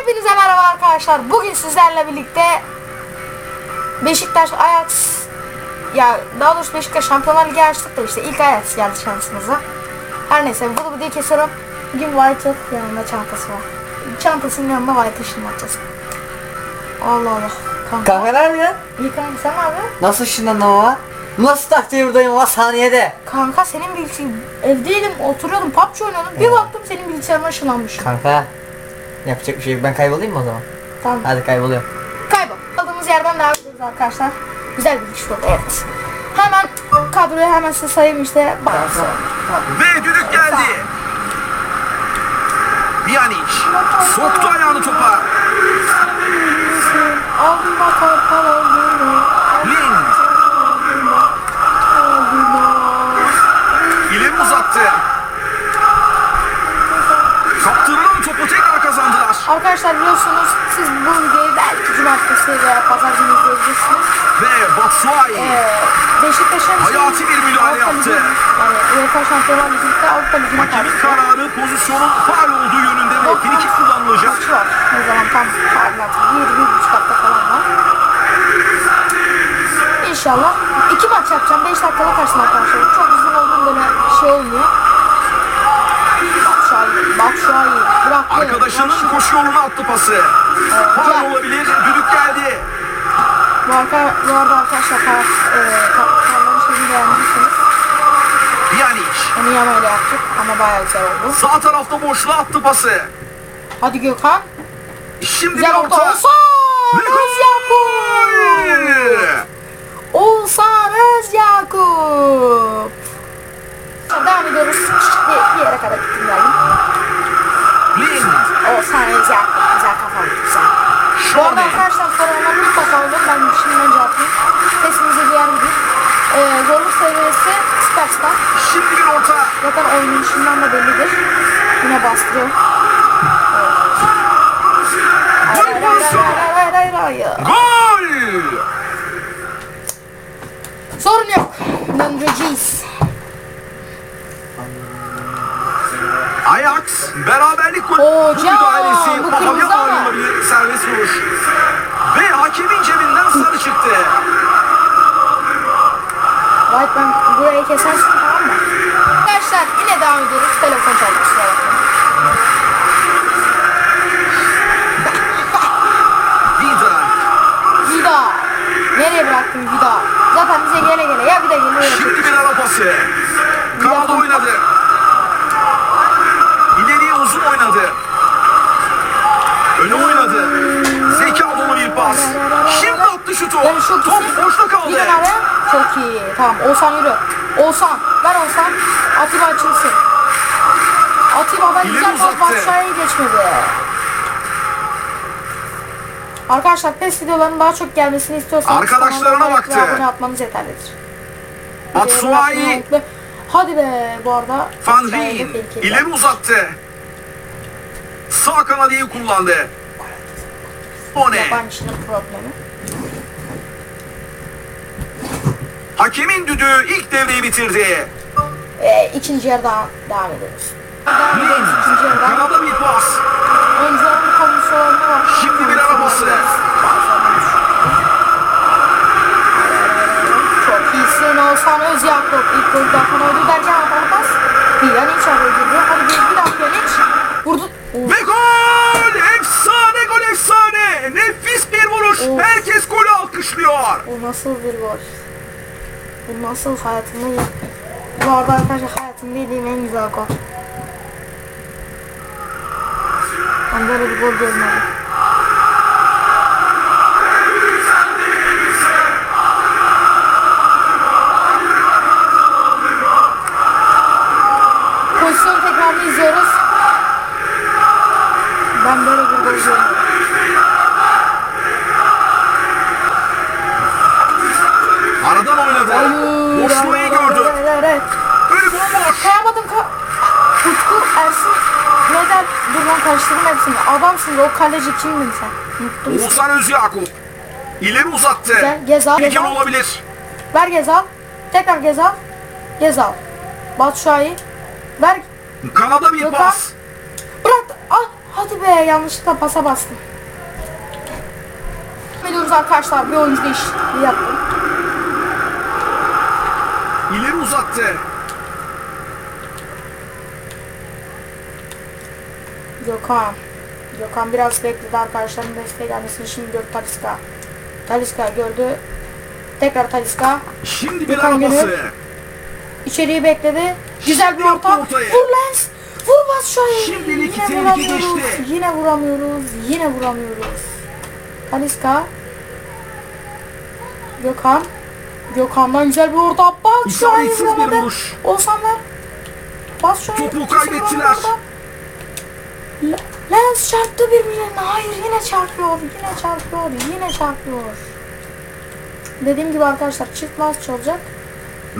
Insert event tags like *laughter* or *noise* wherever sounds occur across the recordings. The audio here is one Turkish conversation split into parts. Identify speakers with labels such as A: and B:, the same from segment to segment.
A: Hepinize merhaba arkadaşlar. Bugün sizlerle birlikte Beşiktaş Ajax ya daha doğrusu Beşiktaş Şampiyonlar Ligi açtık da işte ilk Ajax geldi şansımıza. Her neyse bunu videoyu kesiyorum. Bugün White yok yanında çantası var. Çantasının yanında White ışınlatacağız. Allah Allah. Kanka.
B: Kahveler mi ya?
A: İyi kanka sen abi.
B: Nasıl ışınlandın baba? Nasıl taktiği buradayım ama saniyede?
A: Kanka senin bilgisayar evdeydim oturuyordum PUBG oynuyordum bir baktım senin bilgisayarına ışınlanmış.
B: Kanka. Yapacak bir şey yok. Ben kaybolayım mı o zaman?
A: Tamam.
B: Hadi kayboluyorum.
A: Kaybol. Kaldığımız yerden devam ediyoruz arkadaşlar. Güzel bir iş oldu evet. Hemen kadroyu hemen size sayayım işte. Bak.
C: Ve düdük geldi. Pjanic soktu ayağını topa.
A: Aldım bakar kalanını. Arkadaşlar biliyorsunuz siz bu videoyu belki cumartesi veya pazar günü izleyebilirsiniz.
C: Ve Batshuayi
A: Ee, Beşiktaş'ın
C: Hayati bir müdahale yaptı.
A: Yani UEFA Şampiyonlar Ligi'nde Avrupa Ligi'ne karşı.
C: kararı pozisyonun faal olduğu yönünde ve frikik kullanılacak.
A: Maçı var. Ne zaman tam tarihat. Bir, bir buçuk hafta falan var. İnşallah. iki maç yapacağım. Bu, arka, bu arada arkadaşlar taraf, e, tarlanın şeyini beğendiyseniz
C: Pjanic
A: onu yamayla yaptık ama bayağı güzel oldu.
C: sağ tarafta boşluğa attı pası.
A: Hadi Gökhan.
C: Şimdi bir
A: Güzel orta.
C: orta.
A: Oğuzhan
C: Ve
A: Özyakup. Oğuzhan Özyakup. Devam ediyoruz. Bir, bir yere kadar gittim geldim.
C: Lind,
A: Oğuzhan Özyakup. Güzel kafa. Güzel. Bu arada arkadaşlar sorularına mutlaka olun. Ben şimdiden cevaplayayım. Sesinize diğer bir ee, zorluk seviyesi Superstar.
C: şimdi bir orta.
A: Zaten oyunun içinden de bellidir. Yine bastırıyor.
C: Gol
A: Hayır, hayır, hayır, hayır, hayır.
C: Gol!
A: Sorun yok. Döndüreceğiz.
C: Ajax beraberlik golü
A: Hocam,
C: müdahalesi
A: bu
C: havaya
A: kırmızı ama.
C: ayrılabilir serbest vuruş. Ve hakemin cebinden sarı çıktı.
A: White ben burayı kesersin tamam mı? Arkadaşlar yine devam ediyoruz. Telefon çaldı kusura bakmayın.
C: Vida
A: Vida. Nereye bıraktın Vida? Zaten bize gele gele ya bir de geliyor.
C: şimdi bir ara pası. Kapta oynadı. İleriye uzun oynadı. Öne oynadı. Zeka dolu bir pas. Şimdi attı şutu.
A: Ben çok
C: Top boşta kaldı.
A: Gidin araya. Çok iyi. Tamam Oğuzhan yürü. Oğuzhan. Ver Oğuzhan. Atiba açılsın. Atiba ben güzel pas
C: uzattı.
A: Batshuayi'yi geçmedi. Arkadaşlar PES videolarının daha çok gelmesini istiyorsanız
C: Arkadaşlarına baktı.
A: abone atmanız yeterlidir.
C: Batshuayi
A: Hadi be bu arada.
C: Van Rijn ileri uzattı. Sağ kanadı kullandı. O ne?
A: Problemi.
C: Hakemin düdüğü ilk devreyi bitirdi.
A: Ee, ikinci yarıda devam ediyoruz. Devam ediyoruz ikinci yarıda.
C: Kanada bir pas.
A: Oyuncuların kondisyonlarına bak.
C: Şimdi bir ara pası.
A: Çok iyisin Oğuzhan Özyakup. İlk golü Hakan oldu derken Hakan pas. Pjanic araya girdi. Hadi bir, bir daha Pjanic. Vurdu. Oo,
C: Ve gol! Efsane gol efsane! Nefis bir vuruş.
A: Of.
C: Herkes golü alkışlıyor.
A: Bu nasıl bir gol? Bu nasıl hayatımda ya? Bu arada arkadaşlar hayatımda yediğim en güzel gol. Ben böyle bir gol görmedim. Karıştırdım hepsini. Adamsın o kaleci kimdin sen? Unuttum.
C: Oğuzhan Özyakup. İleri uzattı.
A: Güzel. Gezal.
C: Tehlikeli
A: Gezal.
C: olabilir.
A: Ver Gezal. Tekrar Gezal. Gezal. Batshuayi. Ver.
C: Kanada bir
A: Gökhan.
C: pas.
A: Bırak. Ah. Hadi be yanlışlıkla pasa bastım. Biliyoruz arkadaşlar bir oyuncu değişikliği yaptım.
C: İleri uzattı.
A: Gökhan. Gökhan biraz bekledi arkadaşların desteğe gelmesini şimdi gördü Taliska. Taliska gördü. Tekrar Taliska.
C: Şimdi bir
A: Gökhan
C: arabası.
A: geliyor. İçeriği bekledi. Güzel bir orta. Vur Lens. Vur bas şöyle.
C: Şimdilik
A: Yine
C: tehlike
A: vuramıyoruz.
C: geçti.
A: Yine vuramıyoruz. Yine vuramıyoruz. Taliska. Gökhan. Gökhan'dan güzel bir orta. Bas şu
C: bir
A: vuramadı.
C: vuruş.
A: Olsan ver. Bas şu an.
C: Topu kaybettiler.
A: orada. Lens çarptı birbirine. Hayır yine çarpıyor. Yine çarpıyor. Yine çarpıyor. Dediğim gibi arkadaşlar çift lens olacak.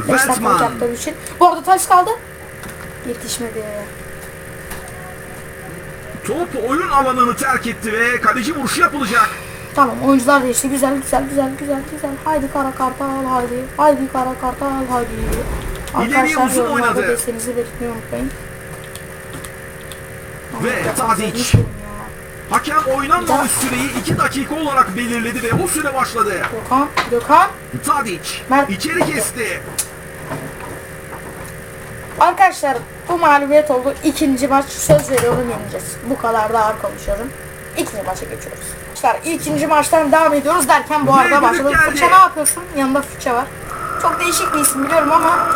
A: 5 dakikalık yaptığım için. Bu arada taş kaldı. Yetişmedi.
C: Top oyun alanını terk etti ve kaleci vuruşu yapılacak.
A: Tamam oyuncular değişti. Güzel güzel güzel güzel güzel. Haydi kara kartal haydi. Haydi kara kartal haydi.
C: İleriye
A: Arkadaşlar
C: uzun
A: yorumlarda
C: oynadı.
A: desteğinizi belirtmeyi unutmayın.
C: Ve
A: ya.
C: Hakem oynanmamış süreyi 2 dakika olarak belirledi ve o süre başladı.
A: Gökhan, Gökhan.
C: Tadic
A: Mert.
C: içeri kesti.
A: Arkadaşlar bu mağlubiyet oldu. İkinci maç söz veriyorum yeneceğiz. Bu kadar da ağır konuşuyorum. İkinci maça geçiyoruz. Arkadaşlar ikinci maçtan devam ediyoruz derken bu arada başladı.
C: geldi.
A: Fırça ne yapıyorsun? Yanında fırça var. Çok değişik bir isim biliyorum ama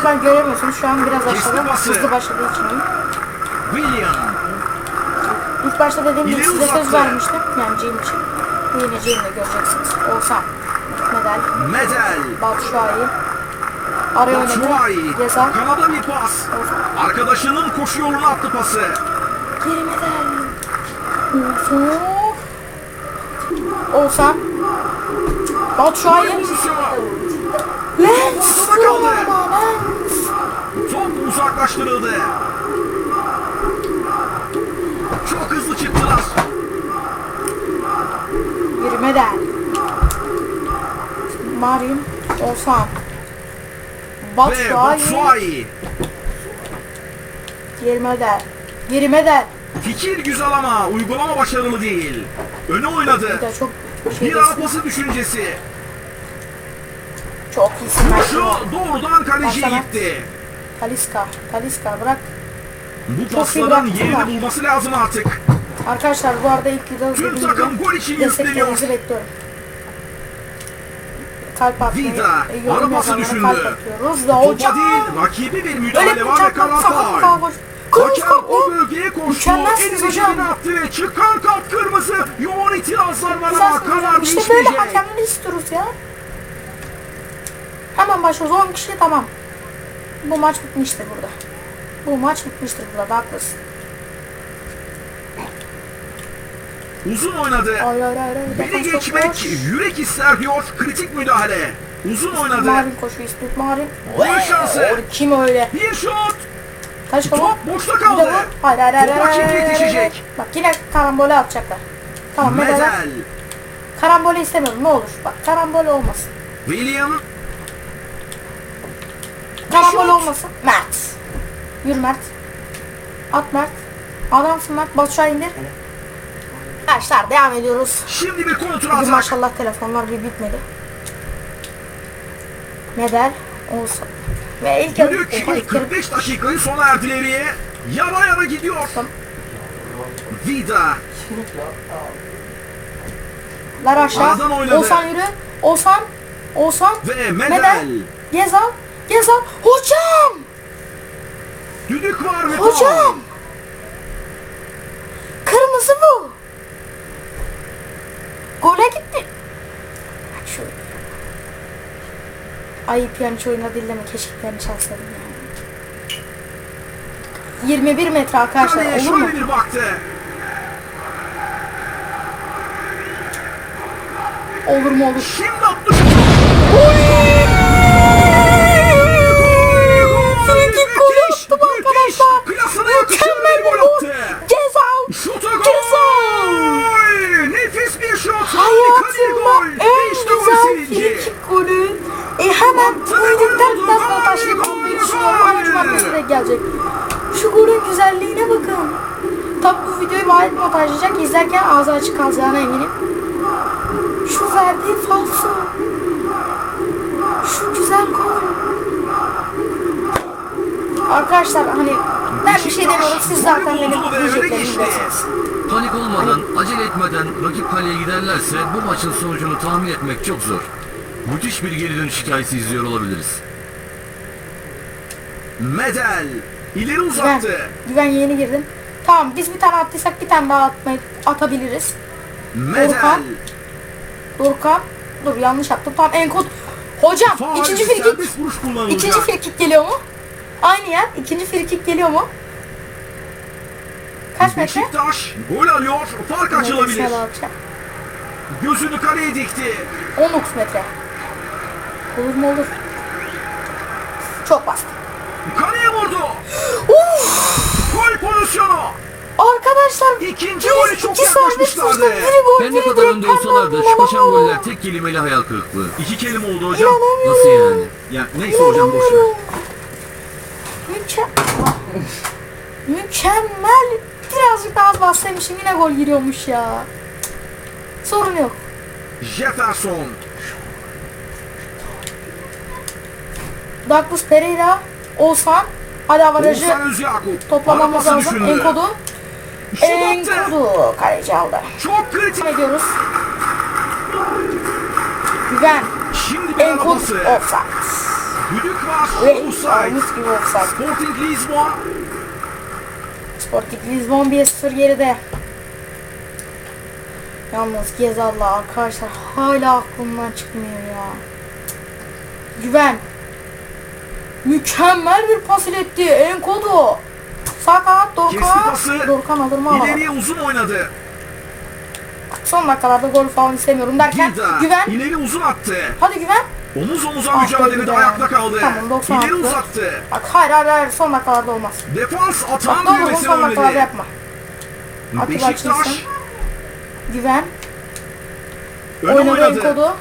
A: lütfen göremiyorsunuz. Şu an biraz aşağıda. Hızlı başladığı için.
C: William.
A: İlk başta dediğim gibi size söz vermiştim. Yani Cem için. Bu yeneceğini de göreceksiniz. Olsam. Medal.
C: Medel.
A: Batshuayi. Araya.
C: Batshuayi.
A: Gezal.
C: Kanada bir pas. Arkadaşının koşu yoluna attı pası.
A: Geri medal. Olsun. Olsam. Batshuayi. Lens.
C: Uzaklaştırıldı. Çok hızlı çıktılar.
A: Medal. Marin.
C: Ve
A: Batshuayi. Geri medal.
C: Fikir güzel ama uygulama başarılı değil. Öne oynadı.
A: Bir çok şey
C: Bir ara pası düşüncesi.
A: Çok iyisin
C: Şu doğrudan kaleciye
A: Baksana.
C: gitti.
A: Taliska. Taliska bırak.
C: Bu pasların yerini bulması lazım artık.
A: Arkadaşlar bu arada ilk videoda
C: Tüm takım gol için yükleniyor.
A: bekliyorum. Kalp atmayı,
C: Vida,
A: e,
C: arabası düşündü. Topa
A: hocam
C: değil, rakibi bir müdahale var ve karar faul. Hakem o bölgeye koştu. Elini cebine attı ve çıkan kart kırmızı. Yoğun itirazlar var ama karar.
A: İşte böyle hakemleri istiyoruz ya. Hemen başlıyoruz. 10 kişi tamam. Bu maç bitmiştir burada. Bu maç bitmiştir burada. Haklısın.
C: Uzun oynadı.
A: Ay ay ay. ay.
C: Beni geçmek yürek ister diyor. Kritik müdahale. Uzun oynadı.
A: Marin koşuyor. İsmet Marin.
C: Gol şansı.
A: Or, Kim öyle?
C: Bir şut.
A: Kaç
C: Top
A: kolu?
C: boşta kaldı.
A: Hayır hayır hayır.
C: Top
A: hayır,
C: rakip
A: hayır, hayır,
C: yetişecek.
A: hayır. Bak yine karambole atacaklar. Tamam medal.
C: Medel.
A: Karambole istemiyorum ne olur. Bak karambole olmasın.
C: William.
A: Karambole
C: şut.
A: olmasın. Mert. Yürü Mert. At Mert. Adamsın Mert. Batshuayi indir. Arkadaşlar devam ediyoruz.
C: Şimdi bir
A: Bugün
C: atak.
A: maşallah telefonlar bir bitmedi. Medal olsun. Ve ilk yarı
C: 45 dakikayı sona erdi ileriye. Yara yara gidiyor. Vida.
A: Lar aşağı. Olsan yürü. Olsan. Olsan.
C: Ve
A: Medal.
C: Medel.
A: Gezal. Gezal. Hocam.
C: Düdük var ve
A: Hocam. Kırmızı bu. Gole gitti. Şu. Ayıp yani hiç oyuna dilleme. Keşke ben çalsaydım yani. 21 metre arkadaşlar
C: Kaleye
A: olur mu?
C: şöyle bir baktı.
A: Olur mu olur.
C: Şimdi
A: bu
C: Attı,
A: yedikten
C: gol,
A: biraz sonra
C: gol,
A: taşlayıp
C: gol,
A: olmayı
C: gol.
A: düşünüyorum. Aynı cumartesi de gelecek. Şu golün güzelliği montajlayacak. İzlerken ağzı açık kalacağına eminim. Şu verdiği falso. Şu güzel gol. Arkadaşlar hani ben bir şey demiyorum. Siz zaten benim biliyorsunuz.
D: Panik olmadan, acele etmeden rakip kaleye giderlerse bu maçın sonucunu tahmin etmek çok zor. Müthiş bir geri dönüş hikayesi izliyor olabiliriz.
C: Medel ileri
A: Güven,
C: uzattı.
A: güven yeni girdim. Tamam biz bir tane attıysak bir tane daha atmayı, atabiliriz.
C: Medel.
A: Dorukhan. Dur yanlış yaptım. Tamam Enkod. Hocam
C: Faul,
A: ikinci frikik. İkinci frikik geliyor mu? Aynı yer. İkinci frikik geliyor mu? Kaç metre?
C: Beşiktaş gol alıyor. Fark açılabilir.
A: Bakacağım.
C: Gözünü kaleye dikti.
A: 19 metre. Olur mu olur. Çok bastı.
C: Kaleye vurdu. Gol pozisyonu.
A: Arkadaşlar
C: İkinci golü çok
A: iki
C: yaklaşmışlardı.
D: Her ne
A: biri
D: kadar önde olsalar da şu
A: İnanamıyorum.
D: goller tek kelimeyle hayal kırıklığı.
C: İki kelime oldu hocam.
D: Nasıl yani?
C: Ya neyse hocam boş ver.
A: Mükemmel. Mükemmel. Birazcık daha az bassaymışım yine gol giriyormuş ya. Sorun yok.
C: Jefferson.
A: Douglas Pereira, Oğuzhan. Hadi avarajı toplamamız lazım. Enkodu. Enkodu. Kaleci aldı.
C: Çok kritik.
A: Ne diyoruz? Güven.
C: Şimdi
A: Enkodu. Offside.
C: Düdük var.
A: Ve
C: Offside.
A: mis gibi offside.
C: Sporting Lisbon.
A: Sporting Lisbon 1-0 geride. Yalnız Gezal'la arkadaşlar hala aklımdan çıkmıyor ya. Güven. Mükemmel bir pas iletti. Enkodu. Dorukhan.
C: pası.
A: Dorukhan alır mı.
C: İleriye uzun oynadı.
A: Son dakikalarda gol falan istemiyorum derken
C: Vida.
A: Güven.
C: İleri uzun attı.
A: Hadi Güven.
C: Omuz omuza
A: Ah,
C: mücadelede ayakta kaldı.
A: Tamam, 96.
C: İleri uzattı.
A: Bak hayır hayır hayır son dakikalarda olmaz.
C: Defans
A: Bak
C: atan
A: olur
C: düğmesini
A: son dakikalarda yapma. Atiba
C: Beşiktaş.
A: Güven. Oynadı
C: oynadı.
A: Enkodu.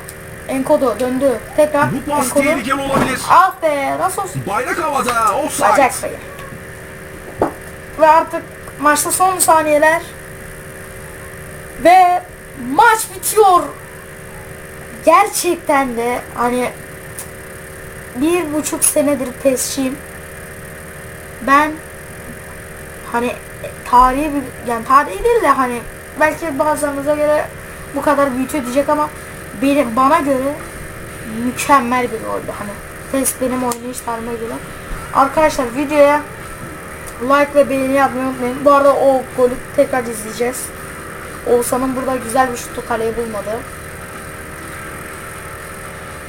A: Enkodu döndü. Tekrar
C: Bu pas
A: Enkodu.
C: tehlikeli olabilir.
A: Ah be nasıl olsun?
C: Bayrak havada. Offside.
A: Bacak sayı. Ve artık maçta son saniyeler. Ve maç bitiyor. Gerçekten de hani bir buçuk senedir pesçiyim. Ben hani tarihi bir yani tarihi değil de hani belki bazılarınıza göre bu kadar büyütüyor diyecek ama benim bana göre mükemmel bir goldü hani PES benim oynayış tarzıma göre. Arkadaşlar videoya like ve beğeni yapmayı unutmayın. Bu arada o golü tekrar izleyeceğiz. Oğuzhan'ın burada güzel bir şutu kaleye bulmadı.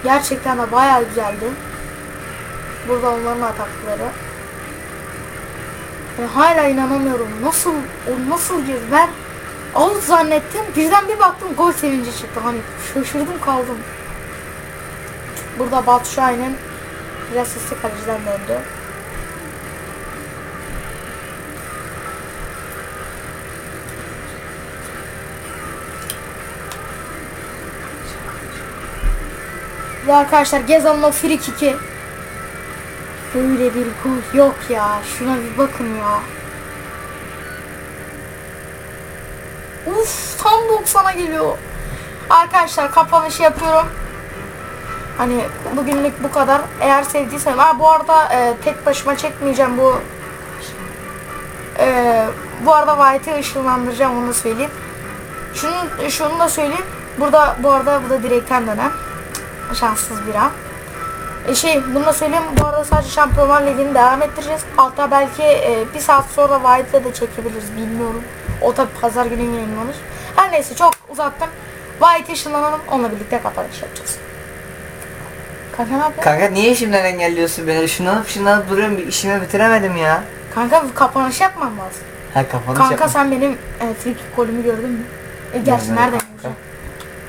A: Gerçekten de bayağı güzeldi. Burada onların atakları. Yani hala inanamıyorum. Nasıl o nasıl girdi? Ben out zannettim. Birden bir baktım gol sevinci çıktı. Hani şaşırdım kaldım. Burada Batu Şahin'in biraz sesli kaleciden döndü. Ve arkadaşlar Gezal'ın o free kick'i Böyle bir gol yok ya. Şuna bir bakın ya. 90'a geliyor. Arkadaşlar kapanışı yapıyorum. Hani bugünlük bu kadar. Eğer sevdiyseniz. Ha bu arada e, tek başıma çekmeyeceğim bu. E, bu arada White'ı ışınlandıracağım onu da söyleyeyim. Şunu, şunu da söyleyeyim. Burada bu arada bu da direkten dönen. Şanssız bir an. E şey bunu da söyleyeyim bu arada sadece Şampiyonlar Ligi'ni devam ettireceğiz. Altta belki e, bir saat sonra White'le de çekebiliriz bilmiyorum. O tabi pazar günü yayınlanır. Her neyse çok uzattım. White ışınlanalım onunla birlikte kapanış yapacağız. Kanka ne yapıyorsun?
B: Kanka niye işimden engelliyorsun beni? Şunlanıp şunlanıp duruyorum bir işimi bitiremedim ya.
A: Kanka kapanış yapmam lazım.
B: Ha kapanış
A: Kanka
B: yapma.
A: sen benim e, free golümü gördün mü? E, gerçi nereden göreceksin?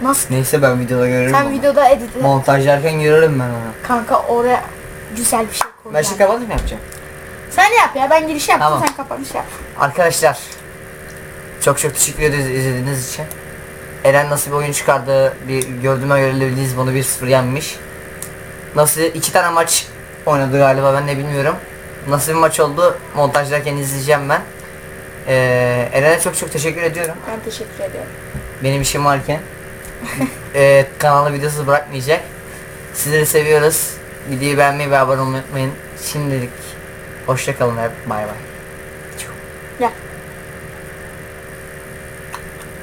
A: Nasıl?
B: Neyse ben videoda görürüm
A: Sen
B: onu.
A: videoda edit
B: Montajlarken görürüm ben onu.
A: Kanka oraya güzel bir şey koy.
B: Ben şimdi kapanış mı yapacağım?
A: Sen yap ya ben giriş yaptım
B: Tamam.
A: sen kapanış yap.
B: Arkadaşlar çok çok teşekkür ederiz izlediğiniz için. Eren nasıl bir oyun çıkardı? Bir gördüğüme göre Lisbon'u 1-0 yenmiş. Nasıl iki tane maç oynadı galiba ben de bilmiyorum. Nasıl bir maç oldu montajlarken izleyeceğim ben. Ee, Eren'e çok çok teşekkür ediyorum.
A: Ben teşekkür ediyorum.
B: Benim işim varken. *laughs* ee, kanalı videosu bırakmayacak. Sizleri seviyoruz. Videoyu beğenmeyi ve abone olmayı unutmayın. Şimdilik hoşçakalın ve bay bay.
A: Ya.